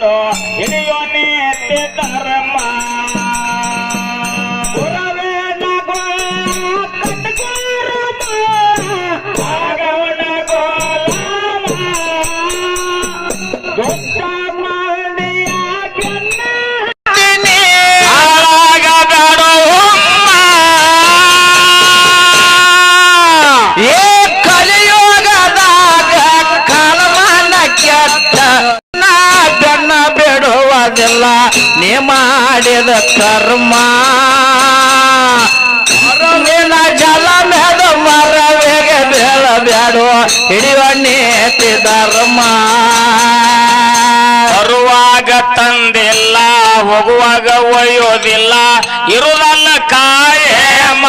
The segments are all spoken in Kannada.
no ಮಾಡಿದ ಕರ್ಮ. ನಿನ್ನ ಜಲ ಮೇದ ಮರವೇಗೆ ಬೇಳಬೇಡು. ಹಿಡಿಯುವ ನೇತಿ ಧರ್ಮ. ಬರುವಾಗ ತಂದಿಲ್ಲ, ಹೋಗುವಾಗ ಒಯ್ಯೋದಿಲ್ಲ. ಇರುವುದಲ್ಲ ಕಾಯಮ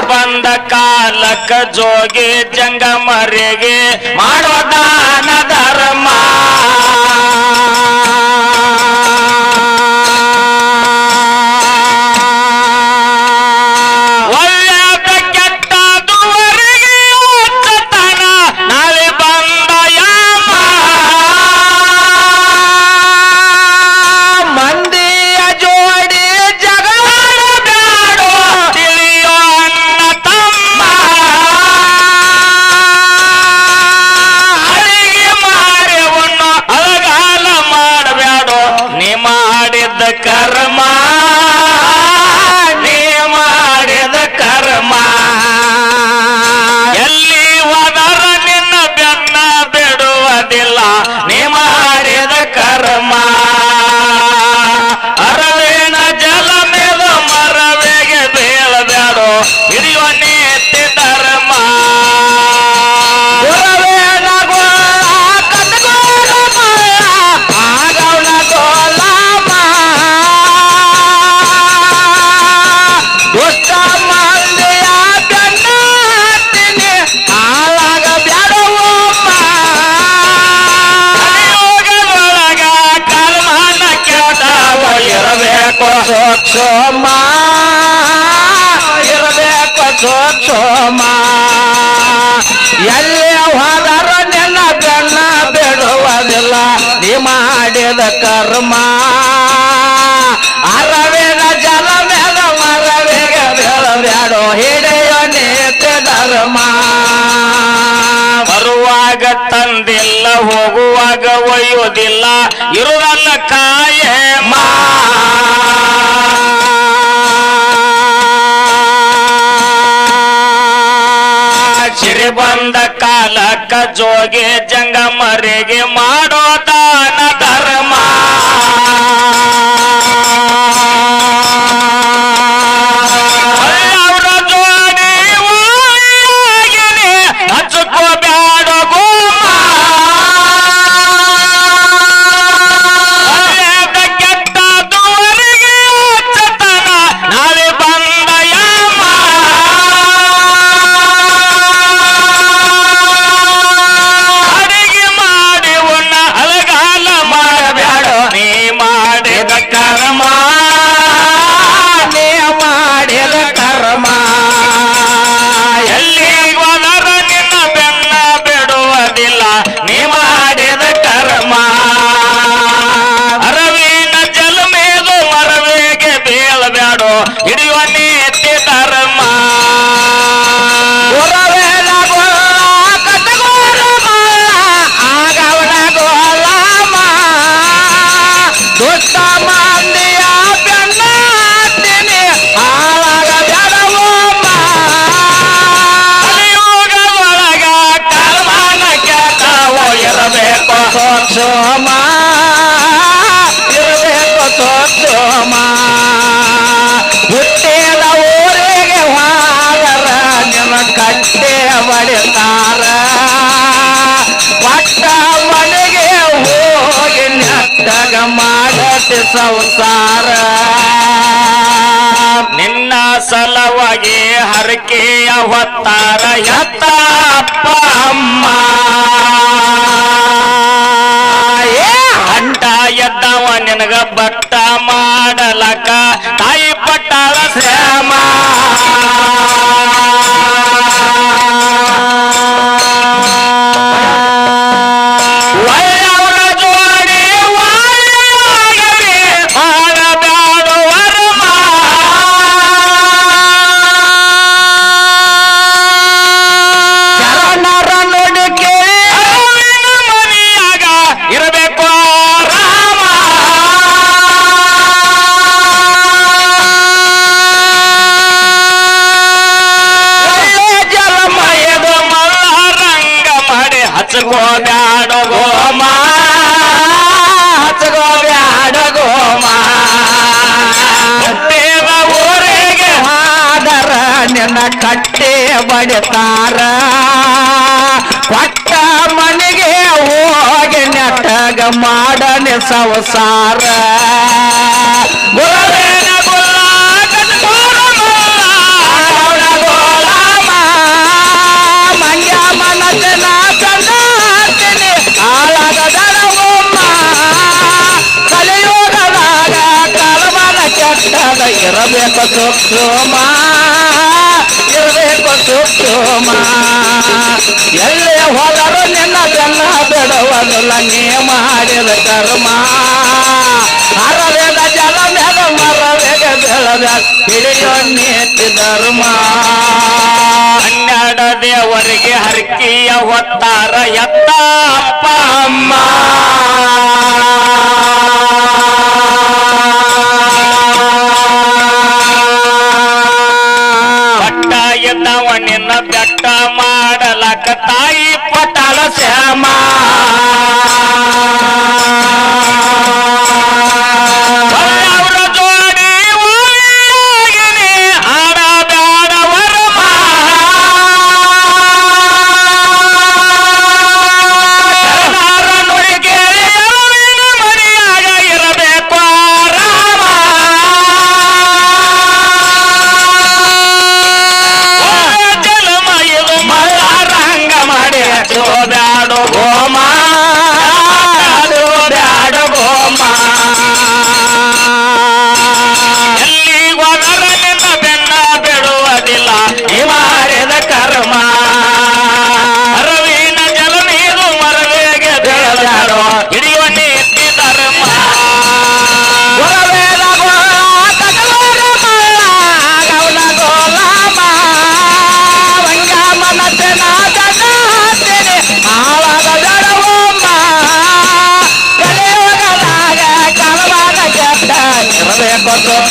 ಬಂದ ಕಾಲಕ್ಕ ಜೋಗಿ ಮಾಡಿದ ಕರ್ಮ. ಅರವೇದ ಜಲ ಮೇಲ ಮರವೇಗ ಬೇಡ ಬೇಡೋ ನೇತ ಧರ್ಮ. ಬರುವಾಗ ತಂದಿಲ್ಲ, ಹೋಗುವಾಗ ಒಯ್ಯೋದಿಲ್ಲ ಇರುವಲ್ಲ ಕಾಯೇ ಮಾ. ಬಂದ ಕಾಲಕ್ಕ ಜೋಗೆ ಜಂಗ ಮರೆಗೆ ಮಾಡೋ ಹರಕೆಯ ಯತ್ತಮ್ಮ ಏ ಅಂಟ ಎದ್ದವ ನಿನಗ ಬಟ್ಟ ಕಟ್ಟೆ ಬಡಿತಾರ ಕೊಟ್ಟ ಮನೆಗೆ ಹೋಗಿ ನೆಟ್ಟಗ ಮಾಡನೆ ಸಂಸಾರ. ಗುರುವೇನ ಗುಲಾಕದ ಸೂಕ್ಷ್ಮ ಎಲ್ಲೇ ಹೊಲರು ನಿನ್ನ ಬೆನ್ನ ಬಿಡುವುದಿಲ್ಲ ಲಂಗಿ ಮಾಡಿದ ಕರ್ಮ. ಹರವೇದ ಜಲ ಮೇಲೆ ಮರವೇಗ ಬೆಳದ ಹಿಡಿಯೋ ನೀತಿ ಧರ್ಮ. ಹನ್ನೆರಡ ದೇವರಿಗೆ ಹರಕಿಯ ಹೊತ್ತಾರ ಎತ್ತ ಅಪ್ಪ ಅಮ್ಮ. ಮಾಡಲಕ ತಾಯಿ ಪಟಾಲ ಶ್ಯಾಮ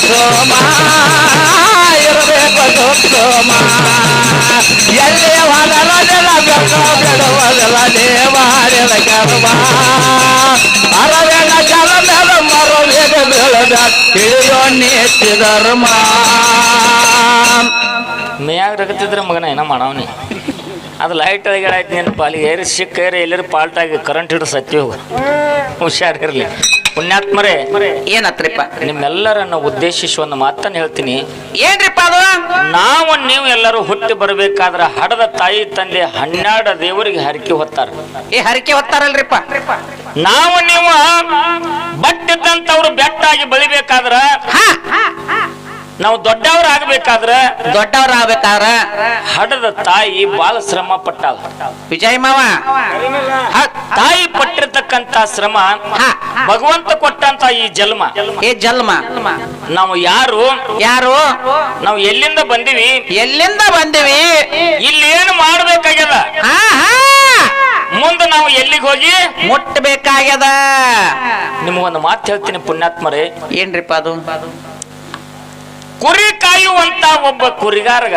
ಸೂಕ್ಷ್ಮ ಇರಬೇಕು ಮಗನ ಏನೋ ಮಾಡವನಿ. ಅದು ಲೈಟ್ ಆಯ್ತು ನಿನ್ನ ಪಾಲಿ. ಏರಿ ಸಿಕ್ಕ ಏರಿ ಎಲ್ಲರೂ ಪಾಲ್ಟಾಗಿ ಕರೆಂಟ್ ಹಿಡಿದು ಸತ್ತಿ ಹೋಗು. ಹುಷಾರಿರಲಿ ಪುಣ್ಯಾತ್ಮರೇ ಏನತ್ರಿಪ್ಪ? ನಿಮ್ಮೆಲ್ಲರನ್ನ ಉದ್ದೇಶಿಸಿ ಒಂದು ಮಾತನ್ನು ಹೇಳ್ತೀನಿ. ಏನ್ರಿಪ್ಪ ಅದು? ನಾವು ನೀವು ಎಲ್ಲರೂ ಹುಟ್ಟಿ ಬರಬೇಕಾದ್ರೆ ಹಡದ ತಾಯಿ ತಂದೆ ಹನ್ನೆರಡು ದೇವರಿಗೆ ಹರಕೆ ಹೊತ್ತಾರ. ಈ ಹರಕೆ ಹೊತ್ತಾರಲ್ರಿಪ್ಪ? ನಾವು ನೀವು ಬಟ್ಟಿದ್ದಂತವ್ರು ಬೆಟ್ಟಾಗಿ ಬೆಳಿಬೇಕಾದ್ರ ನಾವು ದೊಡ್ಡವ್ರು ಆಗ್ಬೇಕಾದ್ರೆ ದೊಡ್ಡವ್ರ ಆಗ್ಬೇಕಾರ ಹಡದ ತಾಯಿ ಬಾಳ ಶ್ರಮ ಪಟ್ಟಾಳ. ವಿಜಯ್ ಮಾವ. ಹ- ತಾಯಿ ಪಟ್ಟಿರ್ತಕ್ಕಂತ ಶ್ರಮ ಹ. ಭಗವಂತ ಕೊಟ್ಟಂತ ಈ ಜನ್ಮ. ಏ ಜನ್ಮ. ನಾವು ಯಾರು? ಯಾರು? ನಾವು ಎಲ್ಲಿಂದ ಬಂದಿವಿ? ಎಲ್ಲಿಂದ ಬಂದಿವಿ? ಇಲ್ಲಿ ಏನು ಮಾಡ್ಬೇಕಾಗ್ಯದ? ಹಾ ಹಾ. ಮುಂದೆ ನಾವು ಎಲ್ಲಿಗೆ ಹೋಗಿ? ಮುಟ್ಟಬೇಕಾಗ್ಯದ ನಿಮಗೊಂದು ಮಾತು ಹೇಳ್ತೀನಿ ಪುಣ್ಯಾತ್ಮರೇ. ಏನ್ರಿಪ್ಪ ಅದು? ಕುರಿ ಕಾಯುವಂತ ಒಬ್ಬ ಕುರಿಗಾರಗ.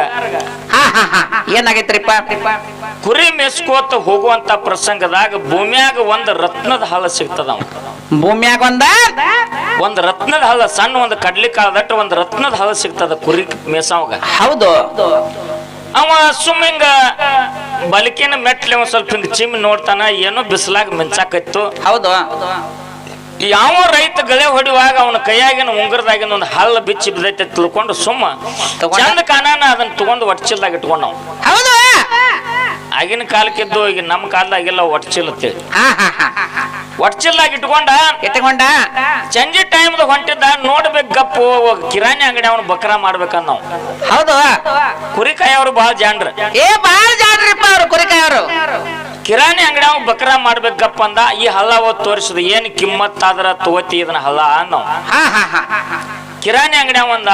ಹಾ ಹಾ ಹಾ ಏನಾಗೈತ್ರಿಪ್ಪ? ಕುರಿ ಮೆಸ್ಕೋತ ಹೋಗುವಂತ ಪ್ರಸಂಗದಾಗ ಭೂಮ್ಯಾಗ ಒಂದ್ ರತ್ನದ ಹಳ್ಳ ಸಿಗ್ತದ ಭೂಮಿಯಾಗ ಒಂದ? ಒಂದ್ ರತ್ನದ ಹಲ್ಲ ಸಣ್ಣ ಒಂದು ಕಡ್ಲಿ ಕಾಳದಟ್ಟು ಒಂದ್ ರತ್ನದ ಹಾಲ ಸಿಗ್ತದ ಕುರಿ ಮೇಸಾವಾಗ. ಹೌದು. ಅವ ಸುಮ್ಮಿಂಗ ಬಲಿಕಿನ ಮೆಟ್ಲಿ ಒಂದ್ ಸ್ವಲ್ಪ ಹಿಂಗ್ ಚಿಮ್ ನೋಡ್ತಾನ ಏನೋ ಬಿಸಿಲಾಗ ಮಿಂಚಾಕೈತು ಹೌದು. ಯಾವ ರೈತ ಗಳೆ ಹೊಡಿವಾಗ ಅವನ ಕೈಯಾಗಿನ ಉಂಗುರದಾಗಿನ ಒಂದು ಹಳ್ಳ ಬಿಚ್ಚಿ ಬಿದ್ದೈತೆ ತಿಳ್ಕೊಂಡು ಸುಮ್ಮ ತಗೊಂಡ? ಚಂದ ಕಾನಾನ ಅದನ್ನ ತಗೊಂಡು ಒಟ್ಚಿಲ್ದಾಗ ಇಟ್ಕೊಂಡ್ ನಾವು ಹೌದು. ಆಗಿನ ಕಾಲಕ್ಕಿದ್ದು ಈಗ ನಮ್ಮ ಕಾಲದಾಗೆಲ್ಲ ಹಾ ಒಟ್ಚಿಲ್ದಾಗ ಇಟ್ಕೊಂಡ? ಇಟ್ಕೊಂಡ? ಸಂಜೆ ಟೈಮ್ದ ಹೊಂಟಿದ್ದ ನೋಡ್ಬೇಕು ಗಪ್ಪು ಕಿರಾಣಿ ಅಂಗಡಿ ಅವನು ಬಕ್ರ ಮಾಡ್ಬೇಕಂದ ನಾವು. ಹೌದು. ಕುರಿಕಾಯಿ ಅವ್ರು ಬಹಳ ಜಾಣ್ರ. ಏ ಬಹಳ ಜಾಣ್ರಿಪ್ಪ ಅವ್ರು ಕುರಿಕಾಯಿ ಅವರು ಕಿರಾಣಿ ಅಂಗಡಿ ಬಕ್ರಾ ಮಾಡ್ಬೇಕಪ್ಪ ಅಂದ ಈ ಹಲ್ಲ ಓದ್ ತೋರಿಸಿದ ಏನ್ ಕಿಮ್ಮತ್ ಆದ್ರ ತಗೋತಿ ಇದನ್ನ ಹಲ್ಲ? ಅನ್ನೋ. ಕಿರಾಣಿ ಅಂಗಡಿ ಒಂದ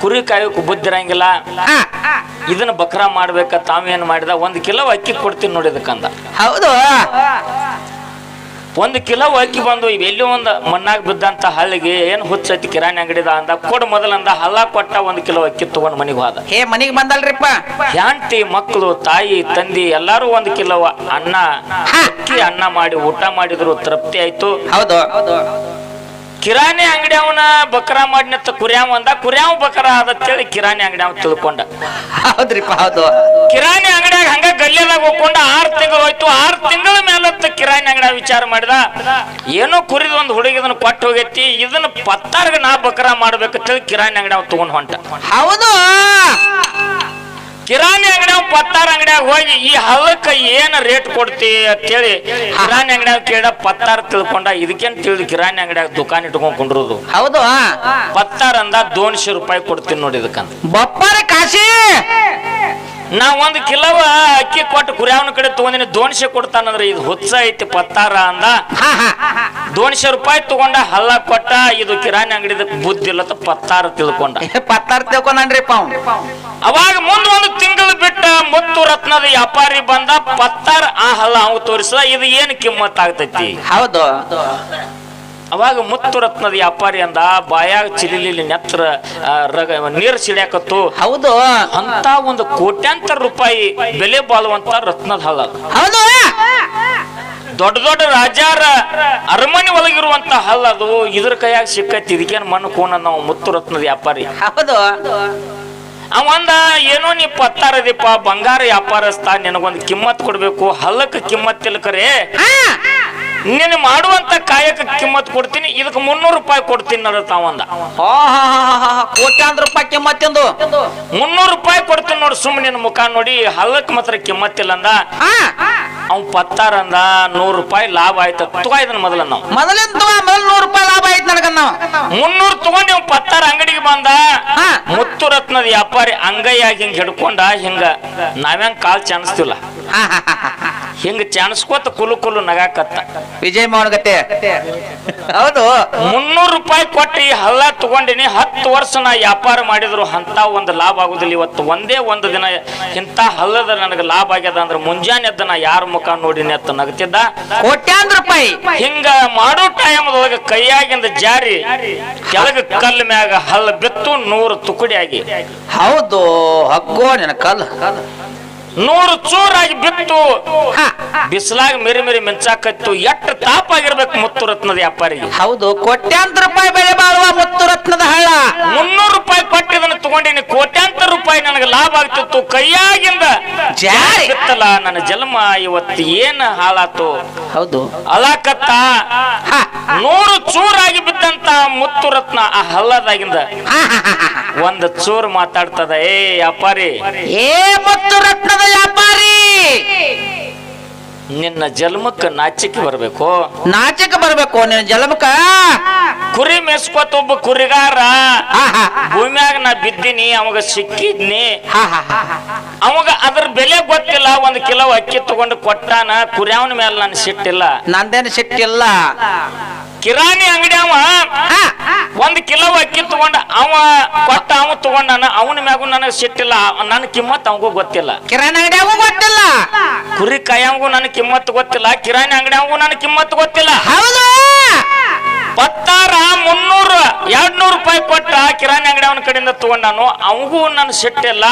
ಕುರಿ ಕಾಯಕ್ಕೆ ಬುದ್ಧಿರಂಗಿಲ್ಲ. ಇದನ್ನ ಬಕ್ರ ಮಾಡ್ಬೇಕ ತಾವೇನ್ ಮಾಡಿದ? ಒಂದ್ ಕಿಲೋ ಅಕ್ಕಿ ಕೊಡ್ತೀನಿ ನೋಡಿ ಇದಕ್ಕಂದ. ಹೌದು. ಒಂದು ಕಿಲೋ ಅಕ್ಕಿ ಬಂದು ಎಲ್ಲೋ ಒಂದು ಮಣ್ಣಾಗ ಬಿದ್ದಂತ ಹಲ್ಲಿಗೆ ಏನ್ ಹುಚ್ಚೈತಿ ಕಿರಾಣಿ ಅಂಗಡಿದ ಅಂದ ಕೊಡ್ ಮೊದಲಂದ ಹಲ್ಲ ಕೊಟ್ಟ ಒಂದು ಕಿಲೋ ಅಕ್ಕಿ ತಗೊಂಡ್ ಮನೆಗೆ ಹೋದ. ಹೇ ಮನೆಗೆ ಬಂದಲ್ರಿಪ್ಪ. ಹೆಂಡತಿ ಮಕ್ಕಳು ತಾಯಿ ತಂದಿ ಎಲ್ಲಾರು ಒಂದು ಕಿಲೋ ಅನ್ನ ಅಕ್ಕಿ ಅನ್ನ ಮಾಡಿ ಊಟ ಮಾಡಿದ್ರು ತೃಪ್ತಿ ಆಯ್ತು. ಹೌದು. ಕಿರಾಣಿ ಅಂಗಡಿ ಅವನ ಬಕ್ರ ಮಾಡಿನತ್ತ ಕುರ್ಯಾವ ಅಂದ ಕುರ್ಯಾವ ಬಕ್ರ ಅದತ್ತೇಳಿ ಕಿರಾಣಿ ಅಂಗಡಿ ಅವ ತಿಳ್ಕೊಂಡ. ಹೌದ್ರಿಪ್ಪ ಹೌದು ಕಿರಾಣಿ ಅಂಗಡಿಯಾಗ ಹಂಗ ಗಲ್ಲೆದಾಗ ಹೋಗ್ಕೊಂಡ ಆರ್ ತಿಂಗಳು ಹೋಯ್ತು ಆರ್ ತಿಂಗಳ ಮೇಲತ್ತ ಕಿರಾಣಿ ಅಂಗಡಿ ವಿಚಾರ ಮಾಡಿದ. ಏನೋ ಕುರಿದ ಒಂದು ಹುಡುಗಿದನ್ನ ಕೊಟ್ಟು ಹೋಗೈತಿ ಇದನ್ನ ಪತ್ತಾರ್ಗ ನಾ ಬಕ್ರ ಮಾಡ್ಬೇಕಂತೇಳಿ ಕಿರಾಣಿ ಅಂಗಡಿ ಅವ್ ತಗೊಂಡ್ ಹೊಂಟ. ಹೌದು. ಕಿರಾಣಿ ಅಂಗಡಿಯಾಗ ಪತ್ತಾರ ಅಂಗಡಿಯಾಗ ಹೋಗಿ ಈ ಹಲಕ್ಕ ಏನು ರೇಟ್ ಕೊಡ್ತಿ? ಅಂತೇಳಿ ಕಿರಾಣಿ ಅಂಗಡಿಯಾಗ ಕೇಳ ಪತ್ತಾರ ತಿಳ್ಕೊಂಡ ಇದಕ್ಕೇನ್ ತಿಳಿದು ಕಿರಾಣಿ ಅಂಗಡಿಯಾಗ ದುಕಾನ್ ಇಟ್ಕೊಂಡ್ ಕುಂಡ್ರದು? ಹೌದು ಪತ್ತಾರ ಅಂದ ದೋನ್ಶೆ ರೂಪಾಯಿ ಕೊಡ್ತೀನಿ ನೋಡಿ ಇದಕ್ಕಂತ. ಬಪ್ಪಾರೆ ಕಾಶಿ! ನಾ ಒಂದು ಕಿಲವ ಅಕ್ಕಿ ಕೊಟ್ಟು ಕುರಿಯಾವನ ಕಡೆ ತಗೊಂಡಿನಿ ದೋನ್ಶೆ ಕೊಡ್ತಾನಂದ್ರೆ ಇದು ಹುಚ್ಚ ಐತಿ ಪತ್ತಾರ ಅಂದ. ದೋನ್ಶೆ ರೂಪಾಯಿ ತಗೊಂಡ ಹಲ್ಲ ಕೊಟ್ಟ ಇದು ಕಿರಾಣಿ ಅಂಗಡಿದ ಬುದ್ಧಿ ಇಲ್ಲ ಪತ್ತಾರ ತಿಳ್ಕೊಂಡ. ಪತ್ತಾರ ತಿಳ್ಕೊಂಡ್ರಿ ತಿಳ್ಕೊಂಡ್ರಿಪ್ಪ ಅವಾಗ ಮುಂದ್ ಒಂದು ತಿಂಗಳು ಬಿಟ್ಟ ಮುತ್ತು ರತ್ನದ ವ್ಯಾಪಾರಿ ಬಂದ ಪತ್ತಾರ ಆ ಹಲ್ಲ ಅವ್ ತೋರಿಸಿದ ಇದು ಏನ್ ಕಿಮ್ಮತ್ ಆಗ್ತೈತಿ ಹೌದು. ಅವಾಗ ಮುತ್ತು ರತ್ನದ ವ್ಯಾಪಾರಿ ಅಂದ ಬಾಯಾಗ ಚಿಲಿಲಿ ನೆತ್ರ ರಗ ನೀರ್ ಸಿಡ್ಯಾಕತ್ತು. ಹೌದು. ಅಂತ ಒಂದು ಕೋಟ್ಯಾಂತರ ರೂಪಾಯಿ ಬೆಲೆ ಬಾಳುವಂತ ರತ್ನದ ಹಳ್ಳ ಅದು. ಹೌದು. ದೊಡ್ಡ ದೊಡ್ಡ ರಾಜಾರ ಅರಮನೆ ಒಳಗಿರುವಂತ ಹಲ್ಲ ಅದು. ಇದ್ರ ಕೈಯಾಗ ಸಿಕ್ಕೈತಿ. ಇದಕ್ಕೇನ್ ಮಣ್ಣು ಕೋಣ ನಾವು ಮುತ್ತು ರತ್ನದ ವ್ಯಾಪಾರಿ. ಹೌದು. ಅವಂದ ಏನೋ ನೀ ಪತ್ತಾರದಿಪ್ಪ ಬಂಗಾರ ವ್ಯಾಪಾರಸ್ಥ ನಿನಗೊಂದು ಕಿಮ್ಮತ್ ಕೊಡ್ಬೇಕು. ಹಲ್ಲಕ್ಕೆ ಕಿಮ್ಮತ್ ತಿಳ್ಕರೆ. ಹಾ. ನೀನು ಮಾಡುವಂತ ಕಾಯಕ ಕಿಮ್ಮತ್ ಕೊಡ್ತೀನಿ ಇದಕ್ಕೆ ಮುನ್ನೂರು ರೂಪಾಯಿ ಕೊಡ್ತೀನಿ ನೋಡ ತಾವಂದ. ಕೋಟ್ಯಾಂತರ ರೂಪಾಯಿ ಕಿಮ್ಮತ್ತಿಂದು ಮುನ್ನೂರು ರೂಪಾಯಿ ಕೊಡ್ತೀನಿ ನೋಡಿ ಸುಮ್ಮನೆ ನಿನ್ನ ಮುಖ ನೋಡಿ ಹಲ್ಲಕ್ಕೆ ಮಾತ್ರ ಕಿಮ್ಮತ್ತಿಲ್ಲ ಅಂದ ಅವ್ ಪತ್ತಾರ ಅಂದ ನೂರು ರೂಪಾಯಿ ಲಾಭ ಆಯ್ತು ತಗೋ ಇದನ್ನ ಮೊದಲ ನಾವು. ಮೊದಲಿನ ಮೊದಲು ನೂರು ರೂಪಾಯಿ ಲಾಭ ಆಯ್ತು ನನಗ ನಾವು ಮುನ್ನೂರು ತಗೊಂಡು ಇವ್ ಪತ್ತಾರ ಅಂಗಡಿಗೆ ಬಂದ. ಮುತ್ತು ರತ್ನದ ವ್ಯಾಪಾರಿ ಅಂಗೈಯಾಗಿ ಹಿಂಗ್ ಹಿಡ್ಕೊಂಡ ಹಿಂಗ ನಾವೇನ್ ಕಾಲ್ ಚಾಣಿಸ್ತಿಲ್ಲ ಹಾ. ಹಿಂಗ ಚಾಣಸ್ಕೋತ ಕುಲು ಕುಲು ನಗಾಕತ್ತ. ವಿಜಯ್ ಮೋಹನ್ ಹೌದು. ಮುನ್ನೂರು ರೂಪಾಯಿ ಕೊಟ್ಟು ಈ ಹಳ್ಳ ತಗೊಂಡಿನಿ ಹತ್ತು ವರ್ಷ ನಾ ವ್ಯಾಪಾರ ಮಾಡಿದ್ರು ಅಂತ ಒಂದು ಲಾಭ ಆಗುದಿಲ್ಲ. ಇವತ್ತು ಒಂದೇ ಒಂದು ದಿನ ಇಂಥ ಹಲ್ಲದ ನನಗೆ ಲಾಭ ಆಗ್ಯದ ಅಂದ್ರೆ ಮುಂಜಾನೆ ಎದ್ದ ನಾ ಯಾರ ಮುಖ ನೋಡಿನಿ ಅಂತ ನಗತಿದ್ದ. ಕೋಟ್ಯಾಂತರ ರೂಪಾಯಿ. ಹಿಂಗ ಮಾಡೋ ಟೈಮ್ದೊಳಗ ಕೈಯಾಗಿಂದ ಜಾರಿ ಕೆಳಗ ಕಲ್ಲ ಮ್ಯಾಗ ಹಲ್ಲ ಬಿತ್ತು ನೂರು ತುಕಡಿ ಆಗಿ. ಹೌದು. ಹಗ್ಗೋ ನಿನ ಕಲ್ ನೂರು ಚೂರಾಗಿ ಬಿತ್ತು. ಹಾ, ಬಿಸಿಲಾಗ ಮೆರಿ ಮೆರಿ ಮಿಂಚಾಕತ್ತು. ಎಷ್ಟು ತಾಪ ಆಗಿರ್ಬೇಕು ಮುತ್ತು ರತ್ನದ ವ್ಯಾಪಾರಿಗೆ. ಹೌದು ಕೋಟ್ಯಾಂತರ ರೂಪಾಯಿ ಬೆಲೆ ಬಾಳುವ ಮುತ್ತು ರತ್ನದ ಹಳ್ಳ. ಮುನ್ನೂರು ರೂಪಾಯಿ ಕೊಟ್ಟಿದ್ದನ್ನು ತಗೊಂಡಿನಿ ಕೋಟ್ಯಾಂತರ ರೂಪಾಯಿ ನನಗೆ ಲಾಭ ಆಗ್ತಿತ್ತು. ಕೈಯಾಗಿಂದ ಜಾರಿ. ನನ್ನ ಜನ್ಮ ಇವತ್ತು ಏನ್ ಹಾಳಾತು? ಹೌದು. ಅಲಾಕತ್ತ? ಹಾ, ನೂರು ಚೂರಾಗಿ ಬಿದ್ದಂತ ಮುತ್ತು ರತ್ನ ಆ ಹಲ್ಲದಾಗಿಂದ. ಒಂದ್ ಚೂರು ಮಾತಾಡ್ತದ ಏ ವ್ಯಾಪಾರಿ. ಏ ಮುತ್ತು ರತ್ನದ ವ್ಯಾಪಾರಿ! ನಿನ್ನ ಜಲ್ಮಕ್ಕ ನಾಚಿಕೆ ಬರ್ಬೇಕು. ನಾಚಿಕೆ ಬರ್ಬೇಕು ನಿನ್ನ ಜಲಮಕ ಕುರಿ ಮೆಸ್ಕೋತ ಒಬ್ಬ ಕುರಿಗಾರ. ಭೂಮ್ಯಾಗ ನಾ ಬಿದ್ದೀನಿ ಅವಾಗ ಸಿಕ್ಕಿದ್ನಿ. ಅವಾಗ ಅದ್ರ ಬೆಲೆ ಗೊತ್ತಿಲ್ಲ ಒಂದ್ ಕಿಲೋ ಅಕ್ಕಿ ತಗೊಂಡು ಕೊಟ್ಟಾನ ಕುರಿಯವನ ಮೇಲೆ ನಾನು ಸಿಟ್ಟಿಲ್ಲ. ನಂದೇನು ಸಿಟ್ಟಿಲ್ಲ. ಕಿರಾಣಿ ಅಂಗಡಿ ಅವ. ಒಂದ್ ಕಿಲೋ ಅಕ್ಕಿ ತಗೊಂಡ ಅವ ಕೊಟ್ಟ ಅವ ತಗೊಂಡನ ಅವನ ಮ್ಯಾಗು ನನಗೆ ಸಿಟ್ಟಿಲ್ಲ. ನನ್ನ ಕಿಮ್ಮತ್ ಅವಗೂ ಗೊತ್ತಿಲ್ಲ. ಕಿರಾಣಿ ಅಂಗಡಿಯಾಗೂ ಗೊತ್ತಿಲ್ಲ. ಕುರಿ ಕಾಯಂಗೂ ನನ್ನ ಕಿಮ್ಮತ್ ಗೊತ್ತಿಲ್ಲ. ಕಿರಾಣಿ ಅಂಗಡಿ ಅವಗೂ ನನ್ನ ಕಿಮ್ಮತ್ ಗೊತ್ತಿಲ್ಲ. ಹೌದು. ಪತ್ತಾರ ಮುನ್ನೂರ ಎರಡ್ ನೂರು ರೂಪಾಯಿ ಕೊಟ್ಟ ಕಿರಾಣಿ ಅಂಗಡಿ ಅವನ ಕಡೆಯಿಂದ ತಗೊಂಡಾನು ಅವಗೂ ನನ್ನ ಸಿಟ್ಟಿಲ್ಲ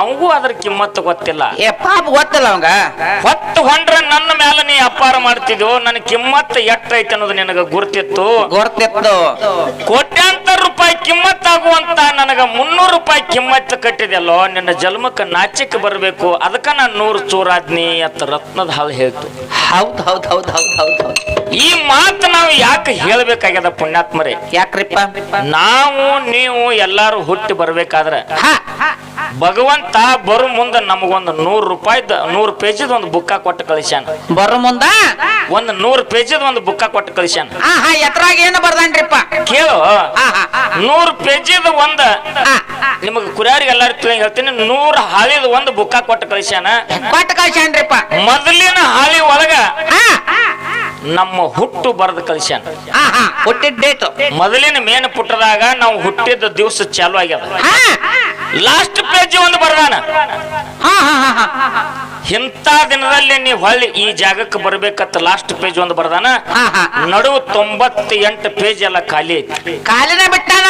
ಅವಗೂ ಅದ್ರ ಕಿಮ್ಮತ್ತು ಗೊತ್ತಿಲ್ಲ. ಏ ಪಾಪ ಗೊತ್ತಿಲ್ಲ ಅವಂಗ? ಹೊತ್ತು ಹೊಂಡ್ರ ನನ್ನ ಮೇಲೆ ನೀ ಅಪಾರ ಮಾಡ್ತಿದ್ವು ನನ್ನ ಕಿಮ್ಮತ್ ಎಟ್ಟೈತೆ ಅನ್ನೋದು ನಿನಗ ಗುರ್ತಿತ್ತು? ಗೊತ್ತಿತ್ತು ಕೋಟ್ಯಾಂತರ ರೂಪಾಯಿ ಕಿಮ್ಮತ್ ಕಿಮ್ಮತ್ತಾಗುವಂತ ನನಗ ಮುನ್ನೂರು ರೂಪಾಯಿ ಕಿಮ್ಮತ್ತು ಕಟ್ಟಿದೆಲ್ಲೋ ನಿನ್ನ ಜನ್ಮಕ್ಕೆ ನಾಚಿಕ್ ಬರಬೇಕು ಅದಕ್ಕ ನಾನು ನೂರು ಚೂರಾದ್ನಿ ಅಂತ ರತ್ನದ ಹಾಳು ಹೇಳ್ತು. ಹೌದ್ ಹೌದ್ ಹೌದ್ ಹೌದ್ ಹೌದ್ ಹೌದ್. ಈ ಮಾತು ನಾವು ಯಾಕೆ ಹೇಳ್ಬೇಕಾಗ್ಯದ ಪುಣ್ಯಾತ್ಮರೇ. ಯಾಕ್ರಿಪ್ಪ? ನಾವು ನೀವು ಎಲ್ಲಾರು ಹುಟ್ಟಿ ಬರ್ಬೇಕಾದ್ರೆ ಭಗವಂತ ಬರು ಮುಂದ ನಮಗೊಂದು ನೂರು ರೂಪಾಯಿದ ನೂರು ಪೇಜಿದ ಒಂದು ಬುಕ್ಕ ಕೊಟ್ಟು ಕಳಿಸ್ಯಾನ. ಬರು ಮುಂದ? ಒಂದು ನೂರು ಪೇಜಿದ ಒಂದು ಬುಕ್ಕ ಕೊಟ್ಟು ಕಳಿಸ್ಯಾನ. ಎತ್ರಾಗ ಏನು ಬರ್ದಾನ್ರಿಪ್ಪ? ಕೇಳು. ನೂರು ಪೇಜಿದ ಒಂದ. ನಿಮಗ ಕುರಿಯಾರಿಗೆ ಎಲ್ಲಾರು ತಿಳಿ ಹೇಳ್ತೀನಿ ನೂರು ಹಾಳಿದ ಒಂದು ಬುಕ್ಕ ಕೊಟ್ಟು ಕಳಿಸ್ಯಾನ. ಕೊಟ್ಟ ಕಳಿಸ್ಯಾನ್ರಿಪ್ಪ. ಮೊದಲಿನ ಹಾಳಿ ಒಳಗ ನಮ್ಮ ಹುಟ್ಟು ಬರೆದು ಕಳಿಸ್ಯಾನ. ಹಾ ಹುಟ್ಟಿದ ಡೇಟ್ ಮೊದಲಿನ ಮೇನ್ ಪುಟ್ಟದಾಗ ನಾವು ಹುಟ್ಟಿದ ದಿವಸ ಚಾಲು ಆಗ್ಯದ. ಲಾಸ್ಟ್ ಪೇಜ್ ಒಂದು ಬರ್ದಾನ. ಇಂಥ ದಿನದಲ್ಲಿ ನೀವು ಹೊಳ್ಳಿ ಈ ಜಾಗಕ್ಕೆ ಬರ್ಬೇಕಂತ ಲಾಸ್ಟ್ ಪೇಜ್ ಒಂದು ಬರ್ದಾನ? ನಡು ತೊಂಬತ್ ನಡುವು ಎಂಟು ಪೇಜ್ ಎಲ್ಲ ಖಾಲಿ ಐತಿ. ಕಾಲಿನ ಬಿಟ್ಟಾನ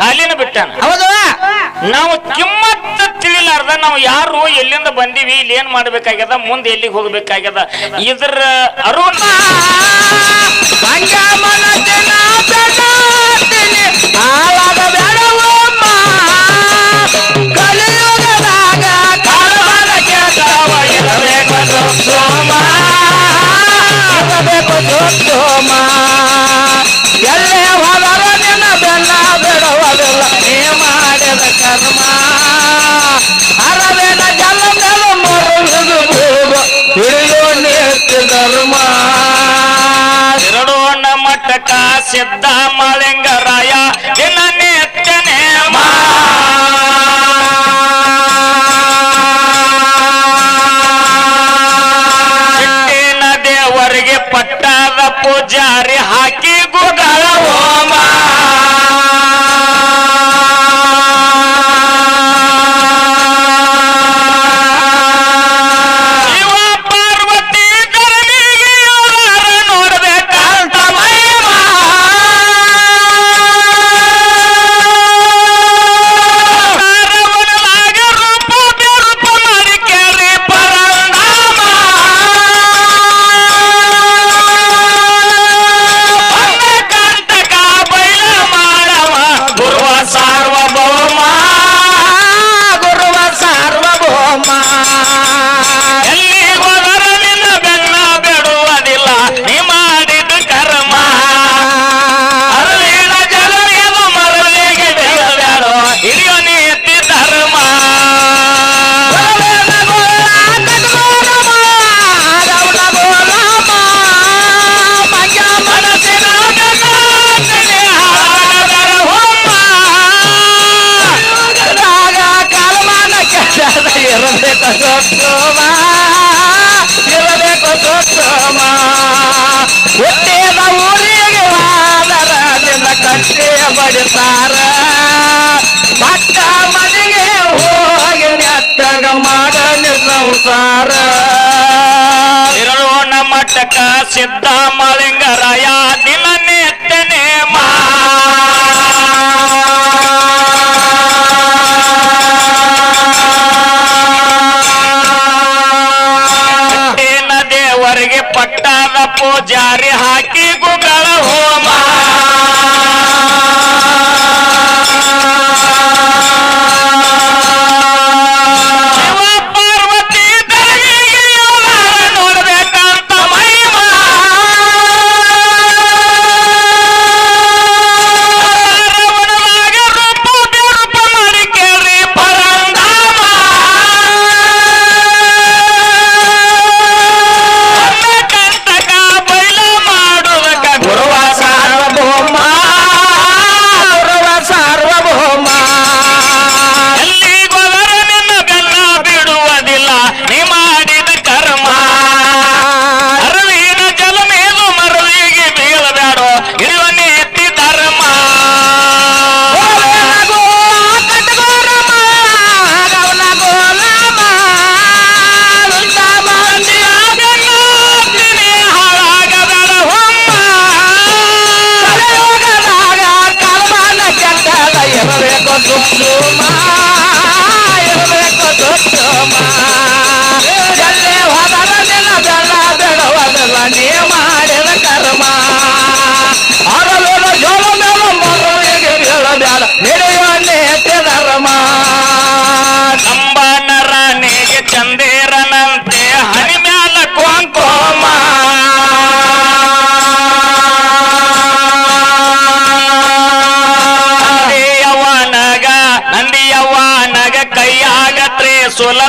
ಖಾಲಿನ ಬಿಟ್ಟಾನ. ಹೌದು. ನಾವು ಕಿಮ್ಮತ್ತ ತಿಳಿಲಾರ್ದ ನಾವು ಯಾರು ಎಲ್ಲಿಂದ ಬಂದೀವಿ ಇಲ್ಲಿ ಏನ್ ಮಾಡ್ಬೇಕಾಗ್ಯದ ಮುಂದೆ ಎಲ್ಲಿಗೆ ಹೋಗ್ಬೇಕಾಗ್ಯದ. ಇದ್ರ ಅರು ಮಟ್ಟಕ ಸಿದ್ಧ ಮಾಳಿಂಗರಾಯ ದಿನ ನೆತ್ತನೆ ದೇವರಿಗೆ ಪಟ್ಟದ ಪೂಜಾರಿ slow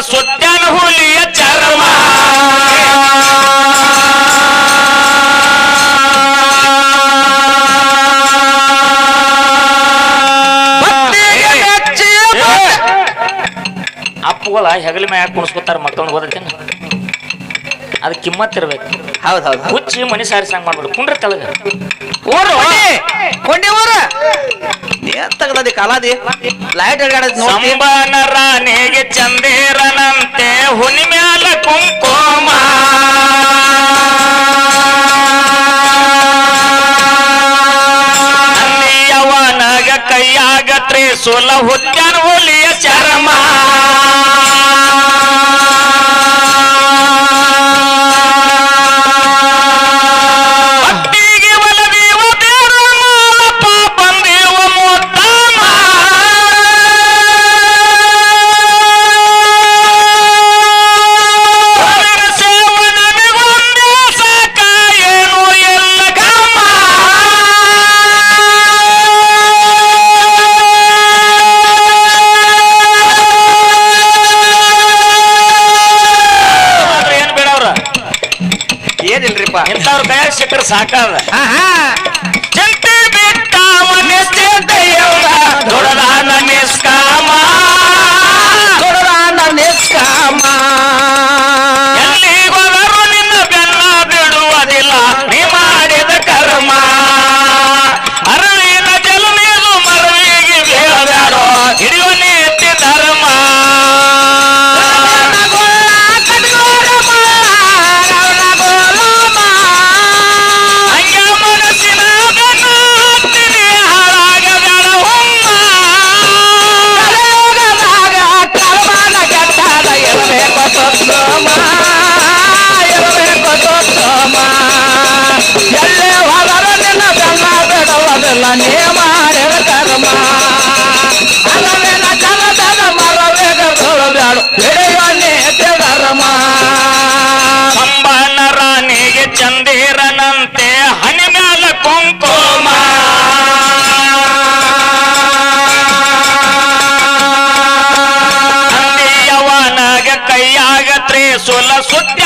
ಸುಟ್ಟ್ಯಾನ ಹುಲಿಯ ಚರ್ಮ ಅಪ್ಪುಗಳ ಹೆಗಲ ಮ್ಯಾಗ ಕುಣಿಸ್ಕೊತಾರ ಮಕ್ಕಳನ್ನ ಓದತ್ತೇನ ಅದು ಕಿಮ್ಮತ್ ಇರ್ಬೇಕು ಹೌದು ಹೌದು ಹುಚ್ಚಿ ಮನಿ ಸಾರಿ ಸಾಂಗ್ ಮಾಡ್ಬಿಡು ಕುಂಡ್ರ ತಲಗ ಊರು ಕೊಂಡೆ ಊರ ಎತ್ತಗದಿ ಕಾಲಾದಿ? ಲೈಟ್ ಸಂಬಾನ ಹುನಿ ಚಂದೇರನಂತೆ ಹುನಿಮ್ಯಾಲ ಕುಂಕುಮ. ಅವನಗ ಕೈಯಾಗ ಹುಲಿಯ ಚರ್ಮ. saca. suerte.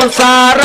ಸಂಸಾರ